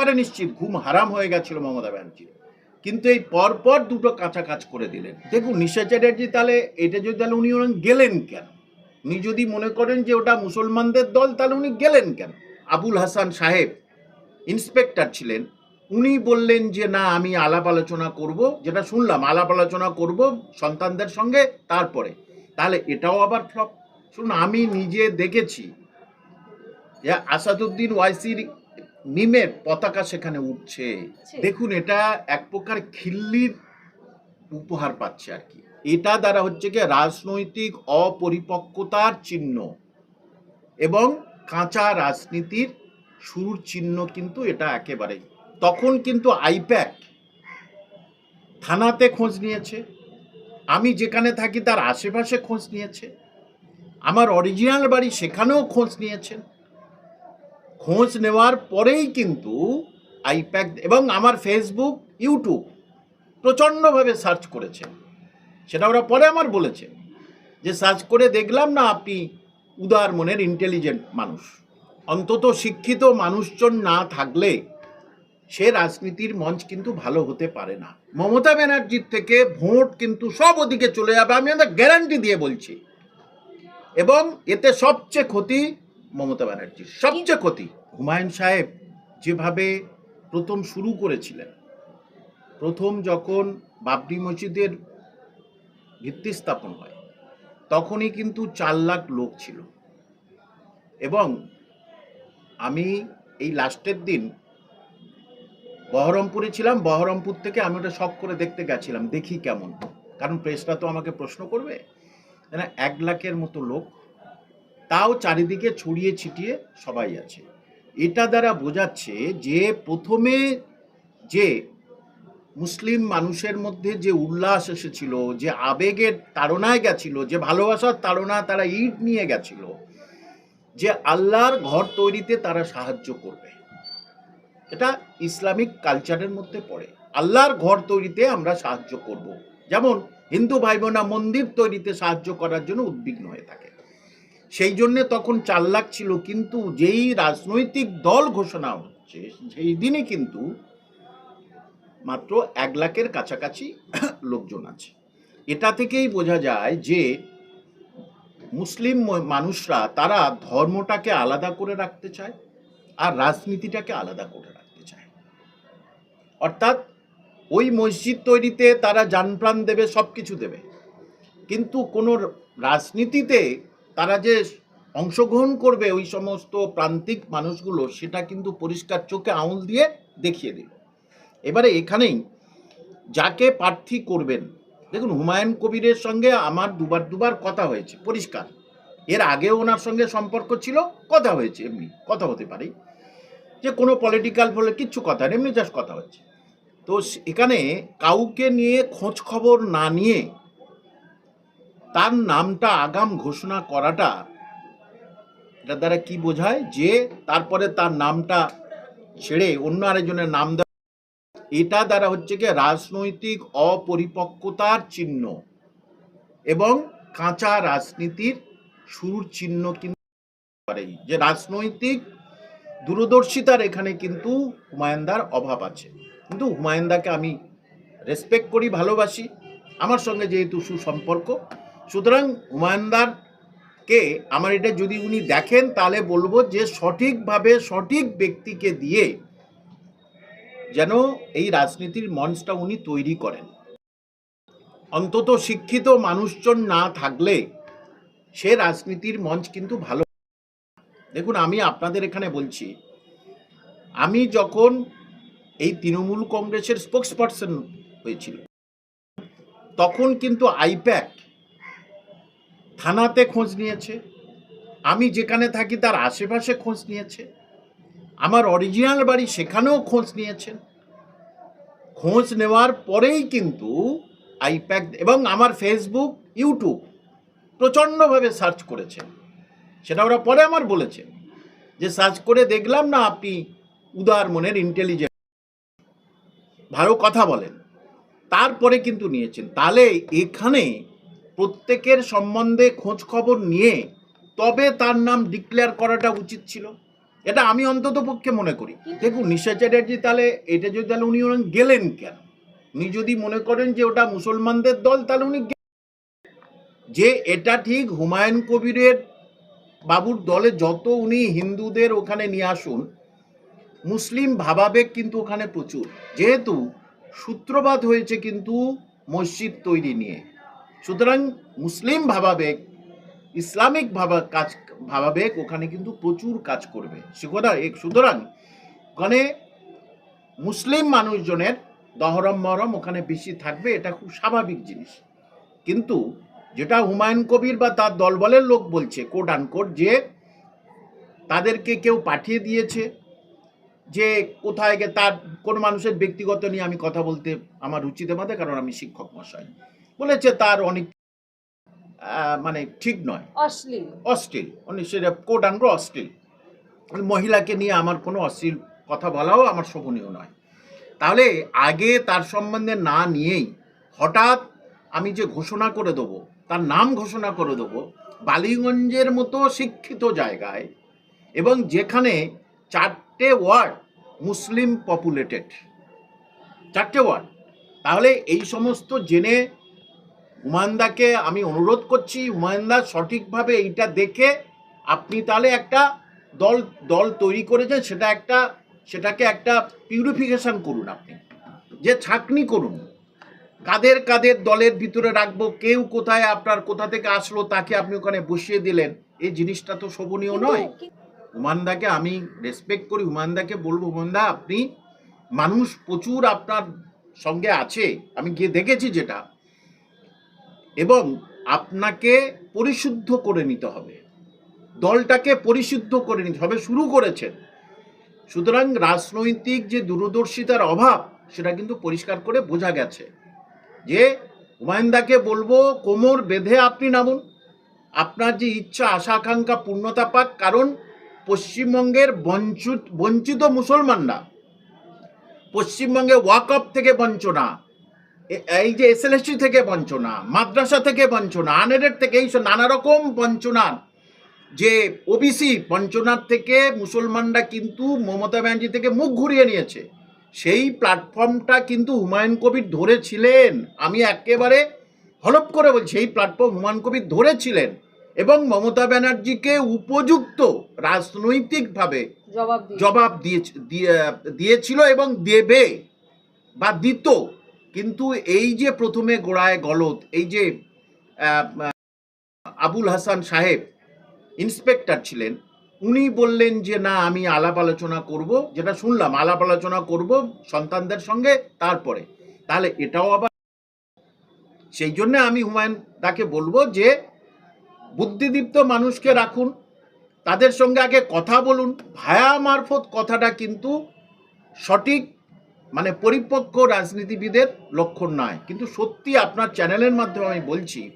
পারে নিশ্চিত, ঘুম হারাম হয়ে গেছিল মমতা ব্যানার্জির কিন্তু এই পরপর দুটো কাঁচা কাজ করে দিলেন। দেখুন নিশা চ্যাটার্জি তাহলে এটা যদি তাহলে উনি গেলেন কেন? উনি যদি মনে করেন যে ওটা মুসলমানদের দল, তাহলে উনি গেলেন কেন? আবুল হাসান সাহেব ইন্সপেক্টর ছিলেন। উনি বললেন যে, না, আমি আলাপ আলোচনা করব। যেটা শুনলাম, আলাপ আলোচনা করব সন্তানদের সঙ্গে তারপরে। তাহলে এটাও আবার ফ্লপ। শুনুন, আমি নিজে দেখেছি আসাদুদ্দিন ওয়াইসির মিমের পতাকা সেখানে উঠছে। দেখুন এটা এক প্রকার খিল্লির উপহার পাচ্ছে আর কি। এটা দ্বারা হচ্ছে কি রাজনৈতিক অপরিপক্কতার চিহ্ন এবং কাঁচা রাজনীতির শুরুর চিহ্ন কিন্তু এটা একেবারেই। তখন কিন্তু আইপ্যাক থানাতে খোঁজ নিয়েছে। আমি যেখানে থাকি তার আশেপাশে খোঁজ নিয়েছে। আমার অরিজিনাল বাড়ি সেখানেও খোঁজ নিয়েছেন। খোঁজ নেওয়ার পরেই কিন্তু আইপ্যাক এবং আমার ফেসবুক, ইউটিউব প্রচণ্ডভাবে সার্চ করেছে। সেটা ওরা পরে আমার বলেছে যে, সার্চ করে দেখলাম না আপনি উদার মনের ইন্টেলিজেন্ট মানুষ। অন্তত শিক্ষিত মানুষজন না থাকলে সে রাজনীতির মঞ্চ কিন্তু ভালো হতে পারে না। মমতা ব্যানার্জির থেকে ভোট কিন্তু সব ওদিকে চলে যাবে, আমি আমাদের গ্যারান্টি দিয়ে বলছি। এবং এতে সবচেয়ে ক্ষতি মমতা ব্যানার্জির সবচেয়ে ক্ষতি। হুমায়ুন সাহেব যেভাবে প্রথম শুরু করেছিলেন, প্রথম যখন বাবরি মসজিদের ভিত্তি স্থাপন হয়, তখনই কিন্তু চার লাখ লোক ছিল। এবং আমি এই লাস্টের দিন বহরমপুরে ছিলাম, বহরমপুর থেকে আমি ওটা শখ করে দেখতে গেছিলাম, দেখি কেমন। কারণ প্রেসরা তো আমাকে প্রশ্ন করবে এক লাখের মতো লোক তাও চারিদিকে ছড়িয়ে ছিটিয়ে সবাই আছে। এটা দ্বারা বোঝাচ্ছে যে প্রথমে যে মুসলিম মানুষের মধ্যে যে উল্লাস এসেছিল, যে আবেগের তাড়নায় গেছিল, যে ভালোবাসার তাড়না তারা ইট নিয়ে গেছিল, যে আল্লাহর ঘর তৈরিতে তারা সাহায্য করবে। এটা ইসলামিক কালচারের মধ্যে পড়ে। আল্লাহর ঘর তৈরিতে আমরা সাহায্য করব। যেমন হিন্দু ভাই বোনা মন্দির তৈরিতে সাহায্য করার জন্য উদ্বিগ্ন হয়ে থাকে। সেই জন্যে তখন চার লাখ ছিল, কিন্তু যেই রাজনৈতিক দল ঘোষণা হচ্ছে, সেই দিনে কিন্তু মাত্র এক লাখের কাছাকাছি লোকজন আছে। এটা থেকেই বোঝা যায় যে মুসলিম মানুষরা তারা ধর্মটাকে আলাদা করে রাখতে চায় আর রাজনীতিটাকে আলাদা করে রাখতে চায়। অর্থাৎ ওই মসজিদ তৈরিতে তারা যানপ্রাণ দেবে সব কিছু দেবে। কিন্তু কোনো রাজনীতিতে তারা যে অংশগ্রহণ করবে ওই সমস্ত প্রান্তিক মানুষগুলো, সেটা কিন্তু পরিষ্কার চোখে আঙুল দিয়ে দেখিয়ে দিল। এবারে এখানেই যাকে প্রার্থী করবেন, দেখুন হুমায়ুন কবিরের সঙ্গে আমার দুবার দুবার কথা হয়েছে, পরিষ্কার। এর আগেও ওনার সঙ্গে সম্পর্ক ছিল, কথা হয়েছে এমনি, কথা হতে পারে। যে কোনো পলিটিক্যাল বলে কিচ্ছু কথা এমনি জাস্ট কথা হচ্ছে তো এখানে কাউকে নিয়ে খোঁজ খবর না নিয়ে তার নামটা আগাম ঘোষণা করাটা এটার দ্বারা কি বোঝায়? যে তারপরে তার নামটা ছেড়ে অন্য আরেকজনের নাম এটা দ্বারা হচ্ছে কি রাজনৈতিক অপরিপক্কতার চিহ্ন এবং কাঁচা রাজনীতির শুরুর চিহ্ন কিন্তু যে রাজনৈতিক দূরদর্শিতার এখানে কিন্তু হুমায়ুনদার অভাব আছে। কিন্তু হুমায়ুনদাকে আমি রেসপেক্ট করি, ভালোবাসি। আমার সঙ্গে যেহেতু সুসম্পর্ক সুতরাং হুমায়ুনদারকে আমার এটা যদি উনি দেখেন, তাহলে বলব যে সঠিকভাবে সঠিক ব্যক্তিকে দিয়ে যেন এই রাজনীতির মঞ্চটা উনি তৈরি করেন। অন্তত শিক্ষিত মানুষজন না থাকলে সে রাজনীতির মঞ্চ কিন্তু ভালো। দেখুন, আমি আপনাদের এখানে বলছি, আমি যখন এই তৃণমূল কংগ্রেসের স্পোক্স পার্সন হয়েছিল তখন কিন্তু আইপ্যাক থানাতে খোঁজ নিয়েছে। আমি যেখানে থাকি তার আশেপাশে খোঁজ নিয়েছে। আমার অরিজিনাল বাড়ি সেখানেও খোঁজ নিয়েছেন। খোঁজ নেওয়ার পরেই কিন্তু আইপ্যাক এবং আমার ফেসবুক ইউটিউব প্রচণ্ডভাবে সার্চ করেছেন সেটা ওরা পরে আমার বলেছে যে সার্চ করে দেখলাম না আপনি উদার মনের ইন্টেলিজেন্ট ভালো কথা বলেন। তারপরে কিন্তু নিয়েছেন। তাহলে এখানে প্রত্যেকের সম্বন্ধে খোঁজ খবর নিয়ে তবে তার নাম ডিক্লেয়ার করাটা উচিত ছিল। এটা আমি অন্তত পক্ষে মনে করি। দেখুন, নিশা চ্যাটার্জি তাহলে, এটা যদি তাহলে উনি গেলেন কেন? উনি যদি মনে করেন যে ওটা মুসলমানদের দল, তাহলে উনি যে এটা ঠিক হুমায়ুন কবিরের বাবুর দলে যত উনি হিন্দুদের ওখানে নিয়ে আসুন, মুসলিম ভাবাবেগ কিন্তু ওখানে প্রচুর। যেহেতু সূত্রপাত হয়েছে কিন্তু মসজিদ তৈরি নিয়ে। সুতরাং মুসলিম ভাবাবেগ, ইসলামিক ভাবা কাজ, ভাবাবেগ ওখানে কিন্তু প্রচুর কাজ করবে। সুতরাং সুতরাং ওখানে মুসলিম মানুষজনের দহরম মহরম ওখানে বেশি থাকবে, এটা খুব স্বাভাবিক জিনিস। কিন্তু যেটা হুমায়ুন কবির বা তার দলবলের লোক বলছে কোট আনকোট যে তাদেরকে কেউ পাঠিয়ে দিয়েছে, যে কোথায় তার, কোন মানুষের ব্যক্তিগত নিয়ে আমি কথা বলতে আমার রুচিতে মাঝে কারণ আমি শিক্ষক মশাই। বলেছে তার অনেক মানে ঠিক নয়। অশ্লীল। অশ্লীল। উনি সেটা কোট আনব অশ্লীল। মহিলাকে নিয়ে আমার কোনো অশ্লীল কথা বলাও আমার শোভনীয় নয়। তাহলে আগে তার সম্বন্ধে না নিয়েই হঠাৎ আমি যে ঘোষণা করে দেবো তার নাম ঘোষণা করে দেবো বালিগঞ্জের মতো শিক্ষিত জায়গায় এবং যেখানে চারটে ওয়ার্ড মুসলিম পপুলেটেড চারটে ওয়ার্ড। তাহলে এই সমস্ত জেনে হুমায়ুনদাকে আমি অনুরোধ করছি হুমায়ুনদা সঠিকভাবে এইটা দেখে আপনি তাহলে একটা দল দল তৈরি করেছেন সেটা একটা সেটাকে একটা পিউরিফিকেশন করুন আপনি। যে ছাকনি করুন। কাদের কাদের দলের ভিতরে রাখব কেউ কোথায় আপনার কোথা থেকে আসলো তাকে আপনি ওখানে বসিয়ে দিলেন এই জিনিসটা তো শোভনীয় নয়। হুমানদাকে আমি রেসপেক্ট করি হুমানদাকে বলব হুমানদা আপনি মানুষ প্রচুর আপনার সঙ্গে আছে। আমি গিয়ে দেখেছি যেটা। এবং আপনাকে পরিশুদ্ধ করে নিতে হবে। দলটাকে পরিশুদ্ধ করে নিতে হবে, শুরু করেছেন। সুতরাং রাজনৈতিক যে দূরদর্শিতার অভাব, সেটা কিন্তু পরিষ্কার করে বোঝা গেছে। যে হুমায়ুনদাকে বলব, কোমর বেঁধে আপনি নামুন। আপনার যে ইচ্ছা, আশা, আকাঙ্ক্ষা, পূর্ণতা পাক, কারণ পশ্চিমবঙ্গের বঞ্চিত বঞ্চিত মুসলমানরা। পশ্চিমবঙ্গে ওয়াকফ থেকে বঞ্চনা। এই যে এস এসএলএসটি থেকে বঞ্চনা মাদ্রাসা থেকে বঞ্চনা আনেডেড থেকে এই সব নানা রকম বঞ্চনার যে ওবিসি বঞ্চনার থেকে মুসলমানরা কিন্তু মমতা ব্যানার্জি থেকে মুখ ঘুরিয়ে নিয়েছে। সেই প্ল্যাটফর্মটা কিন্তু হুমায়ুন কবির ধরেছিলেন। আমি একেবারে হলপ করে বলছি এই প্ল্যাটফর্ম হুমায়ুন কবির ধরেছিলেন এবং মমতা ব্যানার্জিকে উপযুক্ত রাজনৈতিকভাবে জবাব দিয়ে জবাব দিয়ে- দিয়েছিল এবং দেবে বা দিত। কিন্তু এই যে প্রথমে গোড়ায় গলত এই যে আবুল হাসান সাহেব ইন্সপেক্টর ছিলেন, উনি বললেন যে, না, আমি আলাপ আলোচনা করব। যেটা শুনলাম, আলাপ আলোচনা করব সন্তানদের সঙ্গে তারপরে। তাহলে এটাও আবার সেই জন্য আমি হুমায়ুন তাকে বলব যে, বুদ্ধিদীপ্ত মানুষকে রাখুন, তাদের সঙ্গে আগে কথা বলুন, ভায়া মারফত কথাটা কিন্তু সঠিক মানে পরিপক্ক রাজনীতিবিদের লক্ষণ নয়। কিন্তু সত্যি আপনার চ্যানেলের মাধ্যমে আমি বলছি,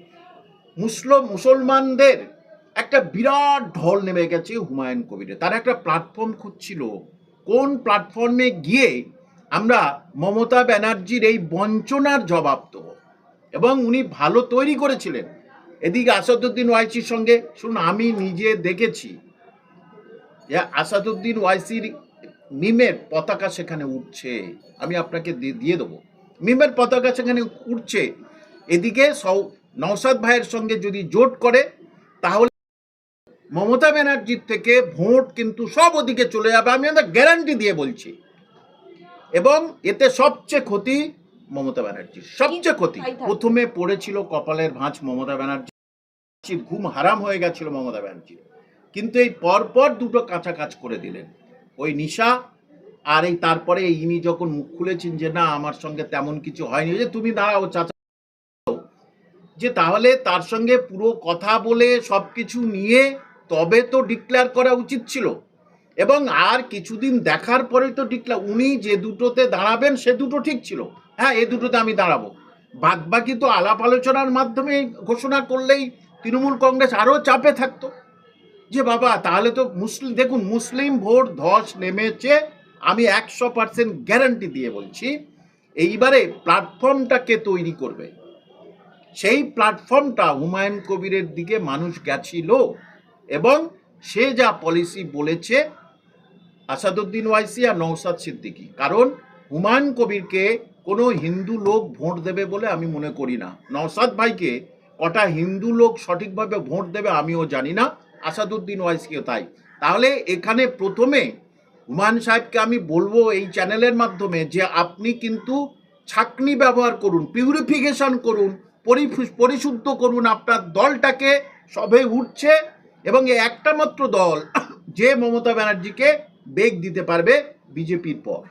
মুসলিম, মুসলমানদের একটা বিরাট ঢল নেমে গেছে হুমায়ুন কবিরে। তার একটা প্ল্যাটফর্ম খুঁজছিল। কোন প্ল্যাটফর্মে গিয়ে আমরা মমতা ব্যানার্জির এই বঞ্চনার জবাব দেবো? এবং উনি ভালো তৈরি করেছিলেন। এদিকে আসাদুদ্দিন ওয়াইসির সঙ্গে, শুনুন, আমি নিজে দেখেছি যে আসাদুদ্দিন ওয়াইসির মিমের পতাকা সেখানে উঠছে। আমি আপনাকে দিয়ে দেবো। মিমের পতাকা সেখানে উঠছে। এদিকে সৌ নওসাদ ভাইয়ের সঙ্গে যদি জোট করে তাহলে মমতা ব্যানার্জির থেকে ভোট কিন্তু সব ওদিকে চলে যাবে। আমি আমাদের গ্যারান্টি দিয়ে বলছি। এবং এতে সবচেয়ে ক্ষতি মমতা ব্যানার্জির। সবচেয়ে ক্ষতি। প্রথমে পড়েছিল কপালের ভাঁজ মমতা ব্যানার্জি ঘুম হারাম হয়ে গেছিল মমতা ব্যানার্জি কিন্তু এই পরপর দুটো কাঁচা কাজ করে দিলেন। ওই নিশা আর এই তারপরে ইনি যখন মুখ খুলেছেন যে না, আমার সঙ্গে তেমন কিছু হয়নি যে তুমি দাঁড়াও চাচা। যে তাহলে তার সঙ্গে পুরো কথা বলে সব কিছু নিয়ে তবে তো ডিক্লেয়ার করা উচিত ছিল। এবং আর কিছুদিন দেখার পরে তো ডিক্লেয়ার উনি যে দুটোতে দাঁড়াবেন সে দুটো ঠিক ছিল। হ্যাঁ এই দুটোতে আমি দাঁড়াবো। বাদবাকি তো আলাপ আলোচনার মাধ্যমে ঘোষণা করলেই তৃণমূল কংগ্রেস আরও চাপে থাকতো। যে বাবা, তাহলে তো মুসলিম দেখুন, মুসলিম ভোট ধস নেমেছে, আমি একশো পার্সেন্ট গ্যারান্টি দিয়ে বলছি, এইবারে প্ল্যাটফর্মটাকে তৈরি করবে? সেই প্ল্যাটফর্মটা হুমায়ুন কবিরের দিকে মানুষ গেছিল এবং সে যা পলিসি বলেছে, আসাদুদ্দিন ওয়াইসি আর নৌসাদ সিদ্দিকী। কারণ হুমায়ুন কবিরকে কোনো হিন্দু লোক ভোট দেবে বলে আমি মনে করি না। নওসাদ ভাইকে কটা হিন্দু লোক সঠিকভাবে ভোট দেবে আমিও জানি না। আসাদুদ্দিন ওয়াইসিও তাই। তাহলে এখানে প্রথমে হুমায়ুন সাহেবকে আমি বলব এই চ্যানেলের মাধ্যমে যে আপনি কিন্তু ছাকনি ব্যবহার করুন পিউরিফিকেশন করুন পরিশুদ্ধ করুন, আপনার দলটাকে সবে উঠছে এবং একটা মাত্র দল যে মমতা ব্যানার্জিকে বেগ দিতে পারবে বিজেপির পর।